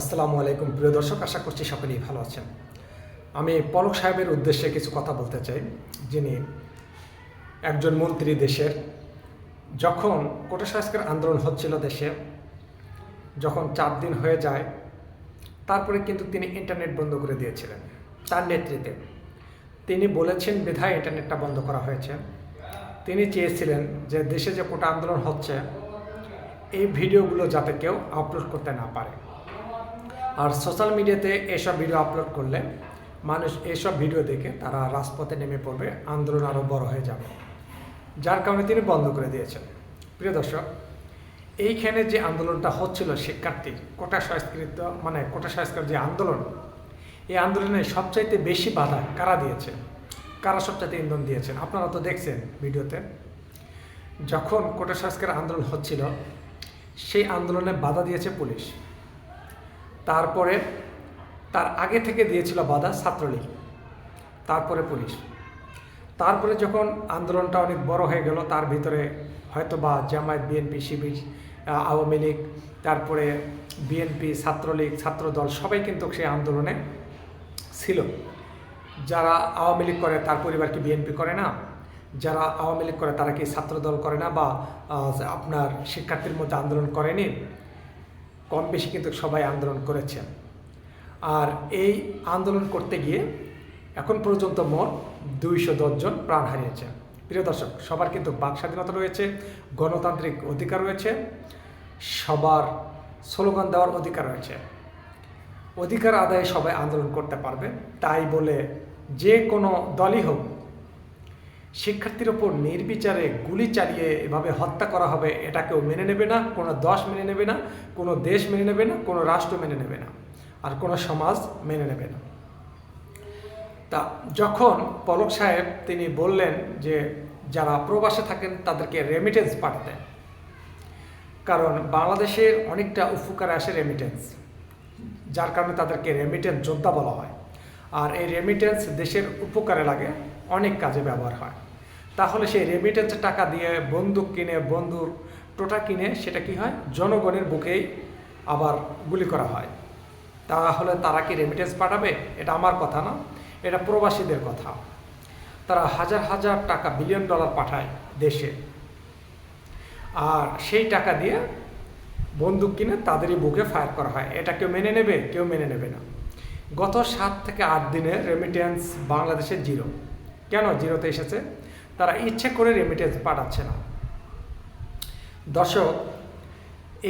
আসসালামু আলাইকুম। প্রিয় দর্শক, আশা করছি সকলেই ভালো আছেন। আমি পলক সাহেবের উদ্দেশ্যে কিছু কথা বলতে চাই, যিনি একজন মন্ত্রী দেশের। যখন কোটা সংস্কার আন্দোলন হচ্ছিল দেশে, যখন চার দিন হয়ে যায়, তারপরে কিন্তু তিনি ইন্টারনেট বন্ধ করে দিয়েছিলেন, তার নেতৃত্বে। তিনি বলেছেন, বিধায় ইন্টারনেটটা বন্ধ করা হয়েছে। তিনি চেয়েছিলেন যে দেশে যে কোটা আন্দোলন হচ্ছে, এই ভিডিওগুলো যাতে কেউ আপলোড করতে না পারে। আর সোশ্যাল মিডিয়াতে এসব ভিডিও আপলোড করলে মানুষ এসব ভিডিও দেখে তারা রাজপথে নেমে পড়বে, আন্দোলন আরও বড় হয়ে যাবে। যার কারণে তিনি বন্ধ করে দিয়েছেন। প্রিয় দর্শক, এইখানে যে আন্দোলনটা হচ্ছিল শিক্ষার্থীর কোটা সংস্কৃত মানে কোটা সংস্কার যে আন্দোলন, এই আন্দোলনে সবচাইতে বেশি বাধা কারা দিয়েছে? কারা সবচাইতে ইন্ধন দিয়েছেন? আপনারা তো দেখছেন ভিডিওতে। যখন কোটা সংস্কার আন্দোলন হচ্ছিল, সেই আন্দোলনে বাধা দিয়েছে পুলিশ। তারপরে তার আগে থেকে দিয়েছিল বাধা ছাত্রলীগ, তারপরে পুলিশ। তারপরে যখন আন্দোলনটা অনেক বড় হয়ে গেল, তার ভিতরে হয়তো বা জামায়াত, বিএনপি, শিবির আওয়ামী লীগ, তারপরে বিএনপি, ছাত্রলীগ, ছাত্রদল সবাই কিন্তু সেই আন্দোলনে ছিল। যারা আওয়ামী লীগ করে তার পরিবার কি বিএনপি করে না? যারা আওয়ামী লীগ করে তারা কি ছাত্রদল করে না বা আপনার শিক্ষার্থীর মধ্যে আন্দোলন করেনি? কম বেশি কিন্তু সবাই আন্দোলন করেছেন। আর এই আন্দোলন করতে গিয়ে এখন পর্যন্ত মোট দুইশো দশজন প্রাণ হারিয়েছে। প্রিয় দর্শক, সবার কিন্তু বাক স্বাধীনতা রয়েছে, গণতান্ত্রিক অধিকার রয়েছে, সবার স্লোগান দেওয়ার অধিকার রয়েছে। অধিকার আদায়ে সবাই আন্দোলন করতে পারবে, তাই বলে যে কোনো দলই হোক শিক্ষার্থীর ওপর নির্বিচারে গুলি চালিয়ে এভাবে হত্যা করা হবে, এটা কেউ মেনে নেবে না, কোনো দশ মেনে নেবে না, কোনো দেশ মেনে নেবে না, কোনো রাষ্ট্র মেনে নেবে না, আর কোনো সমাজ মেনে নেবে না। তা যখন পলক সাহেব তিনি বললেন যে যারা প্রবাসে থাকেন তাদেরকে রেমিটেন্স পাঠাতে, কারণ বাংলাদেশের অনেকটা উপকারে আসে রেমিটেন্স যার কারণে তাদেরকে রেমিটেন্স যোদ্ধা বলা হয়। আর এই রেমিটেন্স দেশের উপকারে লাগে, অনেক কাজে ব্যবহার হয়। তাহলে সেই রেমিটেন্সের টাকা দিয়ে বন্দুক কিনে, বন্ধুর টোটা কিনে সেটা কি হয়? জনগণের বুকেই আবার গুলি করা হয়। তাহলে তারা কি রেমিটেন্স পাঠাবে? এটা আমার কথা না, এটা প্রবাসীদের কথা। তারা হাজার হাজার টাকা বিলিয়ন ডলার পাঠায় দেশে। আর সেই টাকা দিয়ে বন্দুক কিনে তাদেরই বুকে ফায়ার করা হয়। এটা কেউ মেনে নেবে? কেউ মেনে নেবে না। গত সাত থেকে আট দিনে রেমিটেন্স বাংলাদেশে জিরো কেন জিরোতে এসেছে? তারা ইচ্ছে করে রেমিটেন্স পাঠাচ্ছে না। দর্শক,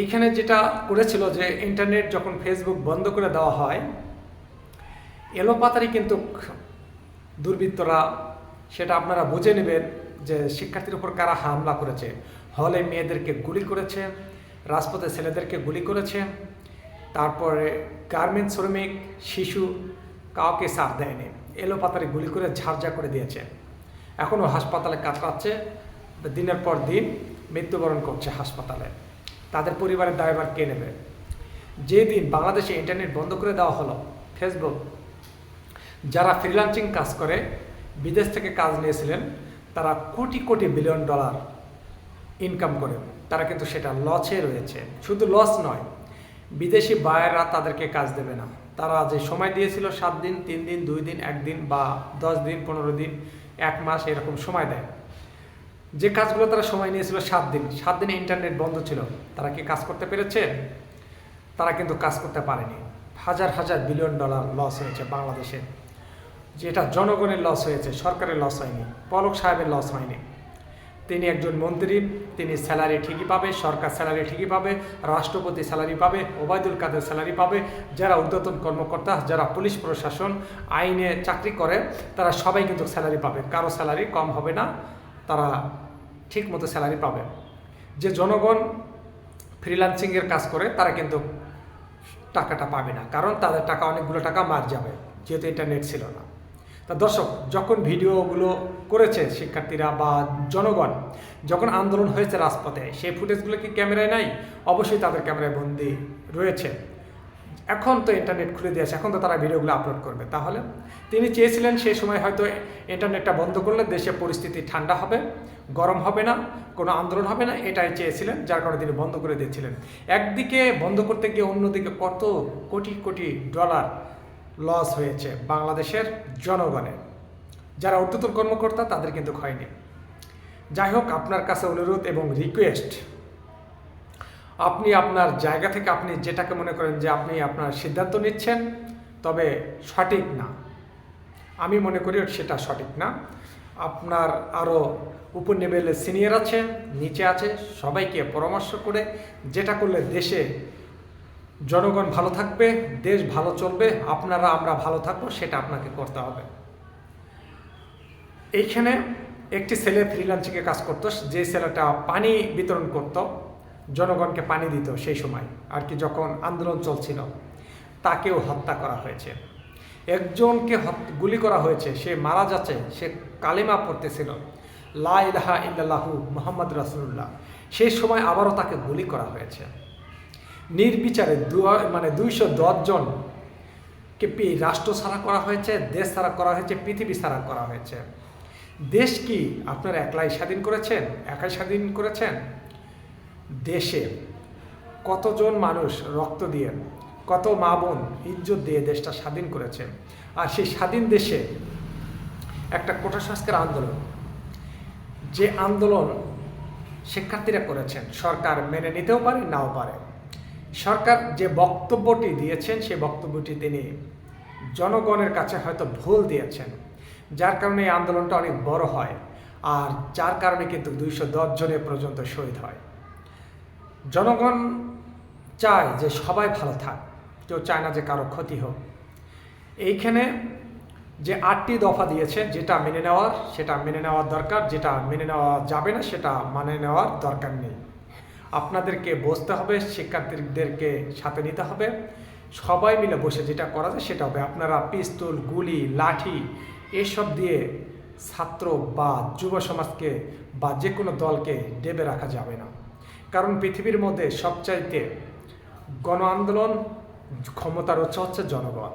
এইখানে যেটা করেছিল যে ইন্টারনেট যখন ফেসবুক বন্ধ করে দেওয়া হয় এলোপাতারি কিন্তু দুর্বৃত্তরা সেটা আপনারা বুঝে নেবেন যে শিক্ষার্থীর উপর কারা হামলা করেছে। হলে মেয়েদেরকে গুলি করেছে রাজপথে ছেলেদেরকে গুলি করেছে, তারপরে গার্মেন্টস শ্রমিক, শিশু কাউকে সার দেয়নি এলোপাতারি গুলি করে ঝাড়ঝা করে দিয়েছে। এখনও হাসপাতালে কাতরাচ্ছে দিনের পর দিন মৃত্যুবরণ করছে হাসপাতালে। তাদের পরিবারের দায়ভার কে নেবে? যেদিন বাংলাদেশে ইন্টারনেট বন্ধ করে দেওয়া হলো ফেসবুক যারা ফ্রিলান্সিং কাজ করে, বিদেশ থেকে কাজ নিয়েছিলেন, তারা crore crore billion dollar income করে। তারা কিন্তু সেটা লসে রয়েছে। শুধু লস নয়, বিদেশি বায়েরা তাদেরকে কাজ দেবে না। তারা যে সময় দিয়েছিল সাত দিন, তিন দিন, দুই দিন, একদিন বা দশ দিন, পনেরো দিন এক মাস এরকম সময় দেয়। যে কাজগুলো তারা সময় নিয়েছিল সাত দিন, সাত দিনে ইন্টারনেট বন্ধ ছিল। তারা কি কাজ করতে পেরেছে? তারা কিন্তু কাজ করতে পারেনি। হাজার হাজার বিলিয়ন ডলার লস হয়েছে বাংলাদেশে। যেটা জনগণের লস হয়েছে, সরকারের লস হয়নি, পলক সাহেবের লস হয়নি। তিনি একজন মন্ত্রী, তিনি স্যালারি ঠিকই পাবে, সরকার স্যালারি ঠিকই পাবে, রাষ্ট্রপতি স্যালারি পাবে, ওবায়দুল কাদের স্যালারি পাবে, যারা ঊর্ধ্বতন কর্মকর্তা, যারা পুলিশ প্রশাসন, আইনে চাকরি করে, তারা সবাই কিন্তু স্যালারি পাবে। কারও স্যালারি কম হবে না, তারা ঠিক মতো স্যালারি পাবে। যে জনগণ ফ্রিল্যান্সিংয়ের কাজ করে, তারা কিন্তু টাকাটা পাবে না, কারণ তাদের টাকা অনেকগুলো টাকা মার যাবে, যেহেতু ইন্টারনেট ছিল না। তা দর্শক, যখন ভিডিওগুলো করেছে শিক্ষার্থীরা বা জনগণ। যখন আন্দোলন হয়েছে রাজপথে, সেই ফুটেজগুলো কি ক্যামেরায় নাই? অবশ্যই তাদের ক্যামেরায় বন্দি রয়েছে। এখন তো ইন্টারনেট খুলে দিয়েছে, এখন তো তারা ভিডিওগুলো আপলোড করবে। তাহলে তিনি চেয়েছিলেন সেই সময় হয়তো ইন্টারনেটটা বন্ধ করলে দেশে পরিস্থিতি ঠান্ডা হবে, গরম হবে না, কোনো আন্দোলন হবে না, এটাই চেয়েছিলেন, যার কারণে তিনি বন্ধ করে দিয়েছিলেন। একদিকে বন্ধ করতে গিয়ে অন্যদিকে কত কোটি কোটি ডলার লস হয়েছে বাংলাদেশের জনগণের। যারা ঊর্ধ্বতন কর্মকর্তা, তাদের কিন্তু হয়নি যাই হোক, আপনার কাছে অনুরোধ এবং রিকোয়েস্ট আপনি আপনার জায়গা থেকে আপনি যেটাকে মনে করেন যে আপনি আপনার সিদ্ধান্ত নিচ্ছেন, তবে সঠিক না। আমি মনে করি সেটা সঠিক না। আপনার আরও উপর লেভেলে সিনিয়র আছে, নিচে আছে, সবাইকে পরামর্শ করে যেটা করলে দেশে জনগণ ভালো থাকবে, দেশ ভালো চলবে, আপনারা আমরা ভালো থাকব, সেটা আপনাকে করতে হবে। এইখানে একটি ছেলে ফ্রিলান্সিংয়ে কাজ করতো, যে ছেলেটা পানি বিতরণ করত, জনগণকে পানি দিত সেই সময়, আর কি যখন আন্দোলন চলছিল, তাকেও হত্যা করা হয়েছে। একজনকে গুলি করা হয়েছে, সে মারা যাচ্ছে, সে কালিমা পড়তেছিল, লা ইলাহা ইল্লাল্লাহু মোহাম্মদ রাসুল্লাহ সেই সময় আবারও তাকে গুলি করা হয়েছে। নির্বিচারে দু- মানে দুইশো জন কে রাষ্ট্র ছাড়া করা হয়েছে, দেশ ছাড়া করা হয়েছে, পৃথিবী ছাড়া করা হয়েছে। দেশ কি আপনারা একলাই স্বাধীন করেছেন? একাই স্বাধীন করেছেন? দেশে কতজন মানুষ রক্ত দিয়ে, কত মা বোন ইজ্জত দিয়ে দেশটা স্বাধীন করেছে আর সেই স্বাধীন দেশে একটা কোটা সংস্কার আন্দোলন, যে আন্দোলন শিক্ষার্থীরা করেছেন, সরকার মেনে নিতেও পারে, নাও পারে। সরকার যে বক্তব্যটি দিয়েছেন, সেই বক্তব্যটি তিনি জনগণের কাছে হয়তো ভুল দিয়েছেন। যার কারণে এই আন্দোলনটা অনেক বড় হয় আর যার কারণে কিন্তু দুইশো দশ জনের পর্যন্ত শহীদ হয়। জনগণ চায় যে সবাই ভালো থাক, কেউ চায় না যে কারও ক্ষতি হোক। এইখানে যে আটটি দফা দিয়েছে, যেটা মেনে নেওয়ার, সেটা মেনে নেওয়ার দরকার, যেটা মেনে নেওয়া যাবে না, সেটা মানে নেওয়ার দরকার নেই। আপনাদেরকে বসতে হবে, শিক্ষার্থীদেরকে সাথে নিতে হবে। সবাই মিলে বসে যেটা করা যায় সেটা হবে আপনারা পিস্তল, গুলি, লাঠি এসব দিয়ে ছাত্র বা যুব সমাজকে বা যে কোনো দলকে ডেবে রাখা যাবে না। কারণ পৃথিবীর মধ্যে সবচাইতে গণ আন্দোলন ক্ষমতার উৎস হচ্ছে জনগণ।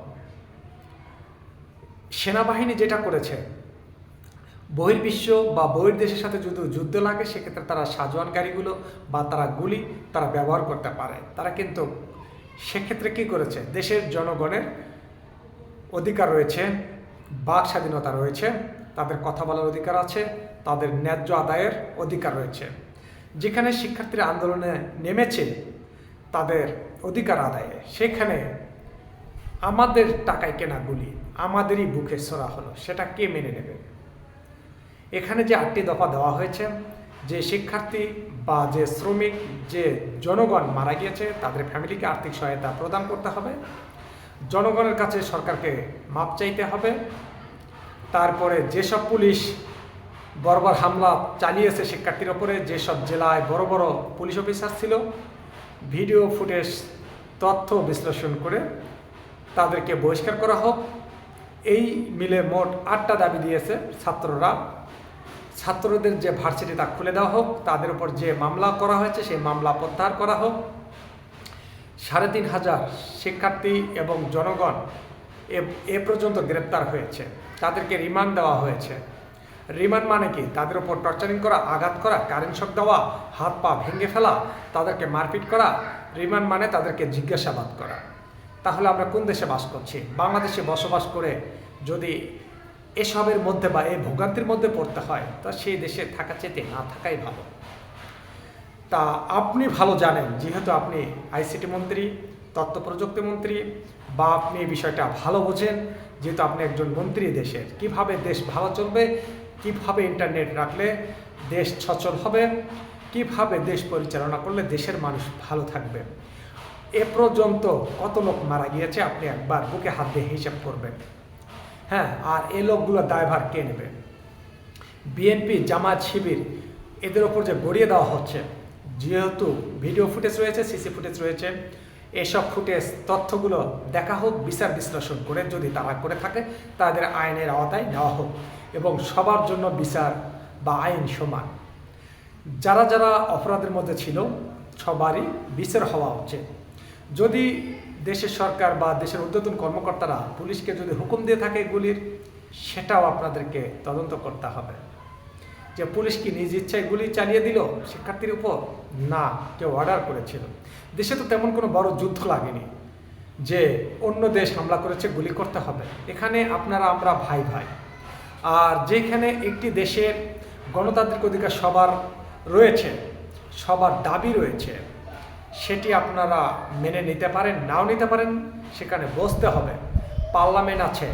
সেনাবাহিনী যেটা করেছে, বহির্বিশ্ব বা বহির্দেশের সাথে যদি যুদ্ধ লাগে, সেক্ষেত্রে তারা সাজোয়ান গাড়িগুলো বা তারা গুলি তারা ব্যবহার করতে পারে। তারা কিন্তু সেক্ষেত্রে কি করেছে? দেশের জনগণের অধিকার রয়েছে বাক স্বাধীনতা রয়েছে, তাদের কথা বলার অধিকার আছে, তাদের ন্যায্য আদায়ের অধিকার রয়েছে। যেখানে শিক্ষার্থীরা আন্দোলনে নেমেছে, তাদের অধিকার আদায়ে। সেখানে আমাদের টাকায় কেনা গুলি, আমাদেরই বুকে সরা হলো, সেটা কে মেনে নেবে? এখানে যে আটটি দফা দেওয়া হয়েছে, যে শিক্ষার্থী বা যে শ্রমিক, যে জনগণ মারা গিয়েছে, তাদের ফ্যামিলিকে আর্থিক সহায়তা প্রদান করতে হবে। জনগণের কাছে সরকারকে মাপ চাইতে হবে। তারপরে যেসব পুলিশ বর্বর হামলা চালিয়েছে শিক্ষার্থীর ওপরে, যেসব জেলায় বড় বড় পুলিশ অফিসার ছিল, ভিডিও ফুটেজ, তথ্য বিশ্লেষণ করে তাদেরকে বহিষ্কার করা হোক। এই মিলে মোট আটটা দাবি দিয়েছে ছাত্ররা। ছাত্রদের যে ভার্সিটি তা খুলে দেওয়া হোক, তাদের উপর যে মামলা করা হয়েছে, সেই মামলা প্রত্যাহার করা হোক। সাড়ে তিন হাজার শিক্ষার্থী এবং জনগণ এ- পর্যন্ত গ্রেপ্তার হয়েছে। তাদেরকে রিমান্ড দেওয়া হয়েছে। রিমান্ড মানে কি? তাদের উপর টর্চারিং করা, আঘাত করা, কারেন্ট শক দেওয়া, হাত পা ভেঙে ফেলা, তাদেরকে মারপিট করা, রিমান্ড মানে তাদেরকে জিজ্ঞাসাবাদ করা। তাহলে আমরা কোন দেশে বাস করছি? বাংলাদেশে বসবাস করে যদি এসবের মধ্যে বা এই ভোগান্তির মধ্যে পড়তে হয়, তা সেই দেশে থাকা চেতে না থাকাই ভালো। তা আপনি ভালো জানেন, যেহেতু আপনি আইসিটি মন্ত্রী, তথ্য প্রযুক্তি মন্ত্রী, বা আপনি এই বিষয়টা ভালো বোঝেন, যেহেতু আপনি একজন মন্ত্রী দেশের। কীভাবে দেশ ভালো চলবে, কীভাবে ইন্টারনেট রাখলে দেশ সচল হবে, কীভাবে দেশ পরিচালনা করলে দেশের মানুষ ভালো থাকবে। এ পর্যন্ত কত লোক মারা গিয়েছে, আপনি একবার বুকে হাত দিয়ে হিসাব করবেন। হ্যাঁ আর এ লোকগুলো দায়ভার কে নেবে? বিএনপি জামাত শিবির, এদের ওপর যে গড়িয়ে দেওয়া হচ্ছে যেহেতু ভিডিও ফুটেজ রয়েছে সিসি ফুটেজ রয়েছে, এসব ফুটেজ তথ্যগুলো দেখা হোক, বিচার বিশ্লেষণ করে যদি তারা করে থাকে, তাদের আইনের আওতায় নেওয়া হোক এবং সবার জন্য বিচার বা আইন সমান। যারা যারা অপরাধের মধ্যে ছিল, সবারই বিচার হওয়া উচিত। যদি দেশের সরকার বা দেশের ঊর্ধ্বতন কর্মকর্তারা পুলিশকে যদি হুকুম দিয়ে থাকে গুলির, সেটাও আপনাদেরকে তদন্ত করতে হবে। যে পুলিশ কি নিজ ইচ্ছায় গুলি চালিয়ে দিল শিক্ষার্থীর উপর? না, কেউ অর্ডার করেছিল। দেশে তো তেমন কোনো বড় যুদ্ধ লাগেনি যে অন্য দেশ হামলা করেছে, গুলি করতে হবে। এখানে আপনারা আমরা ভাই ভাই। আর যেখানে একটি দেশের গণতান্ত্রিক অধিকার সবার রয়েছে, সবার দাবি রয়েছে, সেটি আপনারা মেনে নিতে পারেন, নাও নিতে পারেন, সেখানে বসতে হবে। পার্লামেন্ট আছে,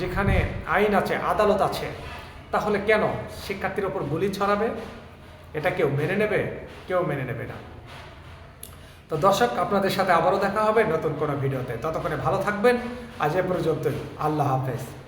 যেখানে আইন আছে, আদালত আছে তাহলে কেন শিক্ষার্থীর ওপর গুলি ছড়াবে? এটা কেউ মেনে নেবে? কেউ মেনে নেবে না। তো দর্শক, আপনাদের সাথে আবারও দেখা হবে নতুন কোনো ভিডিওতে। ততক্ষণে ভালো থাকবেন। আজ এ পর্যন্তই। আল্লাহ হাফেজ।